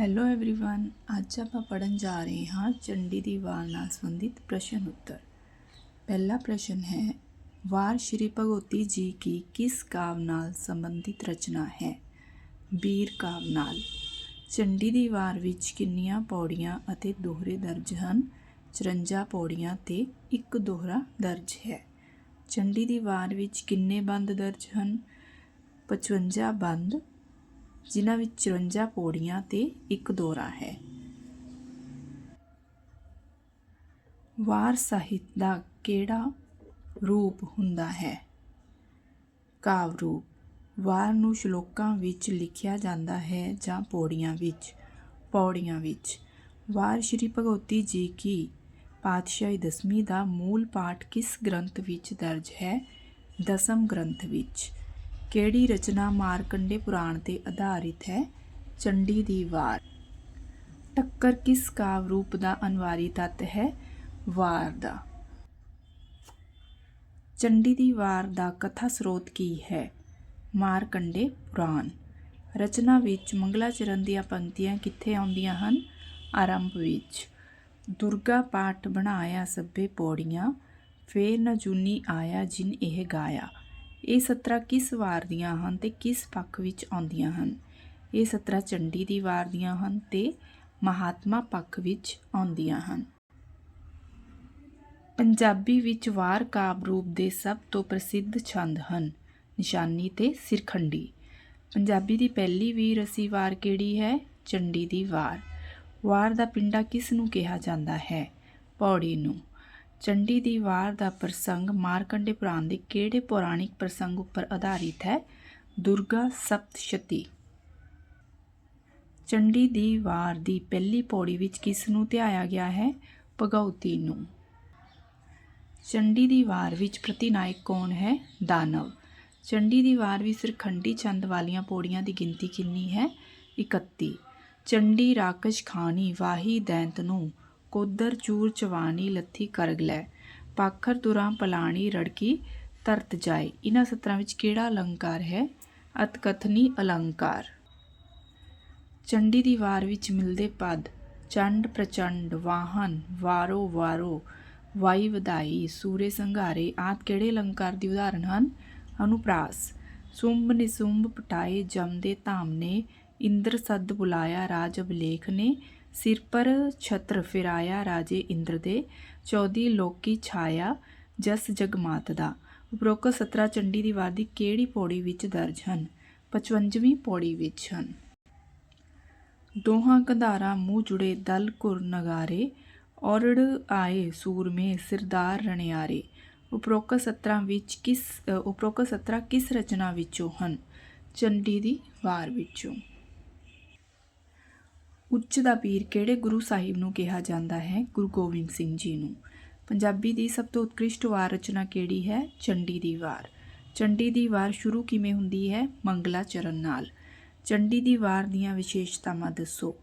Hello everyone ਅੱਜ ਆਪਾਂ ਪੜਨ ਜਾ ਰਹੇ ਹਾਂ ਚੰਡੀ ਦੀ ਵਾਰ ਨਾਲ ਸੰਬੰਧਿਤ ਪ੍ਰਸ਼ਨ ਉੱਤਰ ਪਹਿਲਾ ਪ੍ਰਸ਼ਨ ਹੈ ਵਾਰ ਸ਼੍ਰੀ ਭਗਵਤੀ ਜੀ ਕੀ ਕਿਸ ਕਾਵ ਨਾਲ ਸੰਬੰਧਿਤ ਰਚਨਾ ਹੈ ਬੀਰ ਕਾਵ ਨਾਲ ਚੰਡੀ ਦੀ ਵਾਰ ਵਿੱਚ ਕਿੰਨੀਆਂ ਪੌੜੀਆਂ ਅਤੇ ਦੋਹਰੇ ਦਰਜ ਹਨ 54 ਪੌੜੀਆਂ ਤੇ ਇੱਕ ਦੋਹਰਾ ਦਰਜ ਹੈ ਚੰਡੀ ਦੀ ਵਾਰ ਵਿੱਚ ਕਿੰਨੇ ਬੰਦ ਦਰਜ ਹਨ 55 ਬੰਦ ਜਿਨ੍ਹਾਂ ਵਿੱਚ 54 ਪੌੜੀਆਂ ਤੇ ਇੱਕ ਦੌਰਾ ਹੈ। ਵਾਰ ਸਾਹਿਤ ਦਾ ਕਿਹੜਾ ਰੂਪ ਹੁੰਦਾ ਹੈ? ਕਾਵ ਰੂਪ। ਵਾਰ ਨੂੰ ਸ਼ਲੋਕਾਂ ਵਿੱਚ ਲਿਖਿਆ ਜਾਂਦਾ ਹੈ ਜਾਂ ਪੌੜੀਆਂ ਵਿੱਚ ਪੌੜੀਆਂ ਵਿੱਚ। ਵਾਰ ਸ਼੍ਰੀ ਭਗਵਤੀ ਜੀ ਕੀ ਪਾਤਸ਼ਾਹੀ ਦਸਵੀਂ ਦਾ ਮੂਲ ਪਾਠ ਕਿਸ ਗ੍ਰੰਥ ਵਿੱਚ ਦਰਜ ਹੈ? ਦਸਮ ਗ੍ਰੰਥ ਵਿੱਚ। ਕਿਹੜੀ ਰਚਨਾ ਮਾਰਕੰਡੇ ਪੁਰਾਣ ਤੇ ਆਧਾਰਿਤ ਹੈ? ਚੰਡੀ ਦੀ ਵਾਰ। ਟੱਕਰ ਕਿਸ ਕਾਵ ਰੂਪ ਦਾ ਅਨਵਾਰੀ ਤੱਤ ਹੈ? ਵਾਰ ਦਾ। ਚੰਡੀ ਦੀ ਵਾਰ ਦਾ ਕਥਾ ਸਰੋਤ ਕੀ ਹੈ? ਮਾਰਕੰਡੇ ਪੁਰਾਣ। ਰਚਨਾ ਵਿੱਚ ਮੰਗਲਾਚਰਨ ਦੀਆਂ ਪੰਕਤੀਆਂ ਕਿੱਥੇ ਆਉਂਦੀਆਂ ਹਨ? ਆਰੰਭ ਵਿੱਚ। ਦੁਰਗਾ ਪਾਠ ਬਣਾਇਆ ਸਭੇ ਪੌੜੀਆਂ, ਫੇਰ ਨ ਜੂਨੀ ਆਇਆ ਜਿਨ ਇਹ ਗਾਇਆ। ਇਹ ਸਤਰਾ ਕਿਸ ਵਾਰ ਦੀਆਂ ਹਨ ਤੇ ਕਿਸ ਪੱਖ ਵਿੱਚ ਆਉਂਦੀਆਂ ਹਨ? ਇਹ ਸਤਰਾ ਚੰਡੀ ਦੀ ਵਾਰ ਦੀਆਂ ਹਨ ਤੇ ਮਹਾਤਮਾ ਪੱਖ ਵਿੱਚ ਆਉਂਦੀਆਂ ਹਨ। ਪੰਜਾਬੀ ਵਿੱਚ ਵਾਰ ਕਾਵ ਰੂਪ ਦੇ ਸਭ ਤੋਂ ਪ੍ਰਸਿੱਧ ਛੰਦ ਹਨ, ਨਿਸ਼ਾਨੀ ਤੇ ਸਿਰਖੰਡੀ। ਪੰਜਾਬੀ ਦੀ ਪਹਿਲੀ ਵੀਰ ਰਸੀ ਵਾਰ ਕਿਹੜੀ ਹੈ? ਚੰਡੀ ਦੀ ਵਾਰ। ਵਾਰ ਦਾ ਪਿੰਡਾ ਕਿਸ ਨੂੰ ਕਿਹਾ ਜਾਂਦਾ ਹੈ? ਪੌੜੀ ਨੂੰ। ਚੰਡੀ ਦੀ ਵਾਰ ਦਾ ਪ੍ਰਸੰਗ ਮਾਰਕੰਡੇ ਪੁਰਾਣ ਦੇ ਕਿਹੜੇ ਪੌਰਾਣਿਕ ਪ੍ਰਸੰਗ ਉੱਪਰ ਆਧਾਰਿਤ ਹੈ? ਦੁਰਗਾ ਸਪਤਸ਼ਤੀ। ਚੰਡੀ ਦੀ ਵਾਰ ਦੀ ਪਹਿਲੀ ਪੌੜੀ ਵਿੱਚ ਕਿਸ ਨੂੰ ਧਿਆਇਆ ਗਿਆ ਹੈ? ਭਗਉਤੀ ਨੂੰ। ਚੰਡੀ ਦੀ ਵਾਰ ਵਿੱਚ ਪ੍ਰਤੀਨਾਇਕ ਕੌਣ ਹੈ? ਦਾਨਵ। ਚੰਡੀ ਦੀ ਵਾਰ ਵਿੱਚ ਸਿਰਖੰਡੀ ਚੰਦ ਵਾਲੀਆਂ ਪੌੜੀਆਂ ਦੀ ਗਿਣਤੀ ਕਿੰਨੀ ਹੈ? 31 ਚੰਡੀ ਰਾਕਸ਼ ਖਾਨੀ ਵਾਹੀ ਦੈਂਤ ਨੂੰ ਕੋਦਰ ਚੂਰ ਚਵਾਨੀ ਲੱਥੀ ਕਰਗ ਲੈ ਪਾਖਰ ਤੁਰਾਂ ਪਲਾਣੀ ਰੜਕੀ ਤਰਤ ਜਾਏ ਇਹਨਾਂ ਸਤਰਾਂ ਵਿੱਚ ਕਿਹੜਾ ਅਲੰਕਾਰ ਹੈ ਅਤਕਥਨੀ ਅਲੰਕਾਰ ਚੰਡੀ ਦੀ ਵਾਰ ਵਿੱਚ ਮਿਲਦੇ ਪਦ ਚੰਡ ਪ੍ਰਚੰਡ ਵਾਹਨ ਵਾਰੋ ਵਾਰੋ ਵਾਈ ਵਧਾਈ ਸੂਰੇ ਸੰਘਾਰੇ ਆਦ ਕਿਹੜੇ ਅਲੰਕਾਰ ਦੀ ਉਦਾਹਰਣ ਹਨ ਅਨੁਪ੍ਰਾਸ ਸੁੰਭ ਨਿਸੁੰਭ ਪਟਾਏ ਜਮਦੇ ਧਾਮ ਨੇ ਇੰਦਰ ਸੱਦ ਬੁਲਾਇਆ ਰਾਜ ਅਭਿਲੇਖ ਨੇ ਸਿਰ ਪਰ ਛਤਰ ਫਿਰਾਇਆ ਰਾਜੇ ਇੰਦਰ ਦੇ ਚੌਦੀ ਲੋਕੀ ਛਾਇਆ ਜਸ ਜਗਮਾਤ ਦਾ। ਉਪਰੋਕਤ 17 ਚੰਡੀ ਦੀ ਵਾਰ ਦੀ ਕਿਹੜੀ ਪੌੜੀ ਵਿੱਚ ਦਰਜ ਹਨ? 55ਵੀਂ ਪੌੜੀ ਵਿੱਚ ਹਨ। ਦੋਹਾਂ ਕੰਧਾਰਾਂ ਮੂੰਹ ਜੁੜੇ ਦਲ ਕੁਰ ਨਗਾਰੇ, ਔਰੜ ਆਏ ਸੂਰਮੇ ਸਿਰਦਾਰ ਰਣਿਆਰੇ। ਉਪਰੋਕਤ 17 ਵਿੱਚ ਕਿਸ ਉਪਰੋਕਤ 17 ਕਿਸ ਰਚਨਾ ਵਿੱਚੋਂ ਹਨ? ਚੰਡੀ ਦੀ ਵਾਰ ਵਿੱਚੋਂ। ਉੱਚ ਦਾ ਪੀਰ ਕਿਹੜੇ ਗੁਰੂ ਸਾਹਿਬ ਨੂੰ ਕਿਹਾ ਜਾਂਦਾ ਹੈ? ਗੁਰੂ ਗੋਬਿੰਦ ਸਿੰਘ ਜੀ ਨੂੰ। ਪੰਜਾਬੀ ਦੀ ਸਭ ਤੋਂ ਉਤਕ੍ਰਿਸ਼ਟ ਵਾਰ ਰਚਨਾ ਕਿਹੜੀ ਹੈ? ਚੰਡੀ ਦੀ ਵਾਰ। ਚੰਡੀ ਦੀ ਵਾਰ ਸ਼ੁਰੂ ਕਿਵੇਂ ਹੁੰਦੀ ਹੈ? ਮੰਗਲਾ ਚਰਨ ਨਾਲ। ਚੰਡੀ ਦੀ ਵਾਰ ਦੀਆਂ ਵਿਸ਼ੇਸ਼ਤਾਵਾਂ ਦੱਸੋ।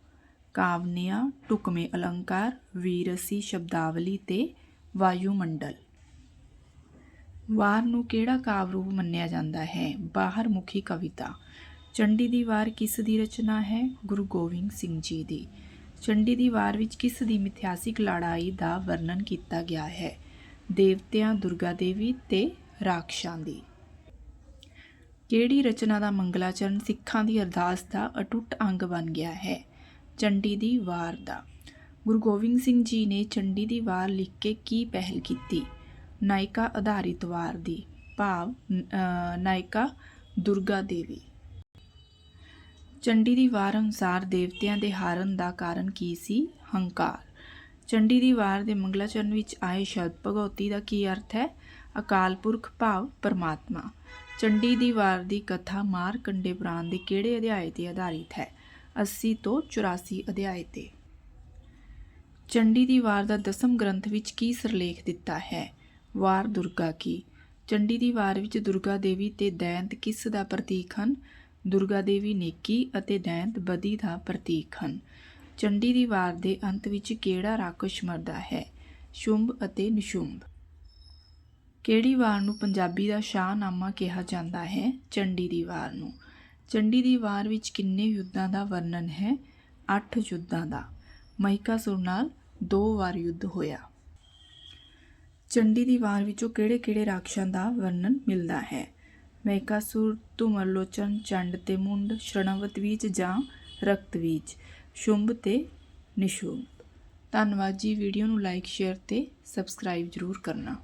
ਕਾਵਨਿਆ ਟੁਕਮੇ ਅਲੰਕਾਰ, ਵੀਰਸੀ ਸ਼ਬਦਾਵਲੀ ਤੇ ਵਾਯੂਮੰਡਲ। ਵਾਰ ਨੂੰ ਕਿਹੜਾ ਕਾਵ ਰੂਪ ਮੰਨਿਆ ਜਾਂਦਾ ਹੈ? ਬਾਹਰ ਮੁਖੀ ਕਵਿਤਾ। ਚੰਡੀ ਦੀ ਵਾਰ ਕਿਸ ਦੀ ਰਚਨਾ ਹੈ? ਗੁਰੂ ਗੋਬਿੰਦ ਸਿੰਘ ਜੀ ਦੀ। ਚੰਡੀ ਦੀ ਵਾਰ ਵਿੱਚ ਕਿਸ ਦੀ ਮਿਥਿਹਾਸਿਕ ਲੜਾਈ ਦਾ ਵਰਣਨ ਕੀਤਾ ਗਿਆ ਹੈ? ਦੇਵਤਿਆਂ, ਦੁਰਗਾ ਦੇਵੀ ਤੇ ਰਾਖਸ਼ਾਂ ਦੀ। ਕਿਹੜੀ ਰਚਨਾ ਦਾ ਮੰਗਲਾਚਰਨ ਸਿੱਖਾਂ ਦੀ ਅਰਦਾਸ ਦਾ ਅਟੁੱਟ ਅੰਗ ਬਣ ਗਿਆ ਹੈ? ਚੰਡੀ ਦੀ ਵਾਰ ਦਾ। ਗੁਰੂ ਗੋਬਿੰਦ ਸਿੰਘ ਜੀ ਨੇ ਚੰਡੀ ਦੀ ਵਾਰ ਲਿਖ ਕੇ ਕੀ ਪਹਿਲ ਕੀਤੀ? ਨਾਇਕਾ ਆਧਾਰਿਤ ਵਾਰ ਦੀ। ਭਾਵ ਨਾਇਕਾ ਦੁਰਗਾ ਦੇਵੀ। ਚੰਡੀ ਦੀ ਵਾਰ ਅਨੁਸਾਰ ਦੇਵਤਿਆਂ ਦੇ ਹਾਰਨ ਦਾ ਕਾਰਨ ਕੀ ਸੀ? ਹੰਕਾਰ। ਚੰਡੀ ਦੀ ਵਾਰ ਦੇ ਮੰਗਲਾਚਰਨ ਵਿੱਚ ਆਏ ਸ਼ਬਦ ਭਗਉਤੀ ਦਾ ਕੀ ਅਰਥ ਹੈ? ਅਕਾਲ ਪੁਰਖ ਭਾਵ ਪਰਮਾਤਮਾ। ਚੰਡੀ ਦੀ ਵਾਰ ਦੀ ਕਥਾ ਮਾਰਕੰਡੇ ਪੁਰਾਣ ਦੇ ਕਿਹੜੇ ਅਧਿਆਇ ਤੇ ਆਧਾਰਿਤ ਹੈ? 80 ਤੋਂ 84 ਅਧਿਆਇ ਤੇ। ਚੰਡੀ ਦੀ ਵਾਰ ਦਾ ਦਸਮ ਗ੍ਰੰਥ ਵਿੱਚ ਕੀ ਸਿਰਲੇਖ ਦਿੱਤਾ ਹੈ? ਵਾਰ ਦੁਰਗਾ ਕੀ? ਚੰਡੀ ਦੀ ਵਾਰ ਵਿੱਚ ਦੁਰਗਾ ਦੇਵੀ ਤੇ ਦੈਂਤ ਕਿਸ ਦਾ ਪ੍ਰਤੀਕ ਹਨ? ਦੁਰਗਾ ਦੇਵੀ ਨੇਕੀ ਅਤੇ ਦੈਂਤ ਬਦੀ ਦਾ ਪ੍ਰਤੀਕ ਹਨ। ਚੰਡੀ ਦੀ ਵਾਰ ਦੇ ਅੰਤ ਵਿੱਚ ਕਿਹੜਾ ਰਾਕਸ਼ ਮਰਦਾ ਹੈ? ਸ਼ੁੰਭ ਅਤੇ ਨਿਸ਼ੁੰਭ। ਕਿਹੜੀ ਵਾਰ ਨੂੰ ਪੰਜਾਬੀ ਦਾ ਸ਼ਾਹਨਾਮਾ ਕਿਹਾ ਜਾਂਦਾ ਹੈ? ਚੰਡੀ ਦੀ ਵਾਰ ਨੂੰ। ਚੰਡੀ ਦੀ ਵਾਰ ਵਿੱਚ ਕਿੰਨੇ ਯੁੱਧਾਂ ਦਾ ਵਰਣਨ ਹੈ? 8 ਯੁੱਧਾਂ ਦਾ। ਮਹਿਕਾਸੁਰ ਨਾਲ ਦੋ ਵਾਰ ਯੁੱਧ ਹੋਇਆ। ਚੰਡੀ ਦੀ ਵਾਰ ਵਿੱਚੋਂ ਕਿਹੜੇ-ਕਿਹੜੇ ਰਾਖਸ਼ਾਂ ਦਾ ਵਰਣਨ ਮਿਲਦਾ ਹੈ? ਮਹਿਕਾਸੁਰ ਧੂਮਰਲੋਚਨ ਚੰਡ ਤੇ ਮੁੰਡ ਸ਼ਰਣਵਤ ਬੀਜ ਜਾਂ ਰਕਤਬੀਜ ਸ਼ੁੰਭ ਤੇ ਨਿਸ਼ੁੰਭ। ਧੰਨਵਾਦ ਜੀ, ਵੀਡੀਓ ਨੂੰ ਲਾਈਕ, ਸ਼ੇਅਰ ਤੇ ਸਬਸਕ੍ਰਾਈਬ ਜ਼ਰੂਰ ਕਰਨਾ।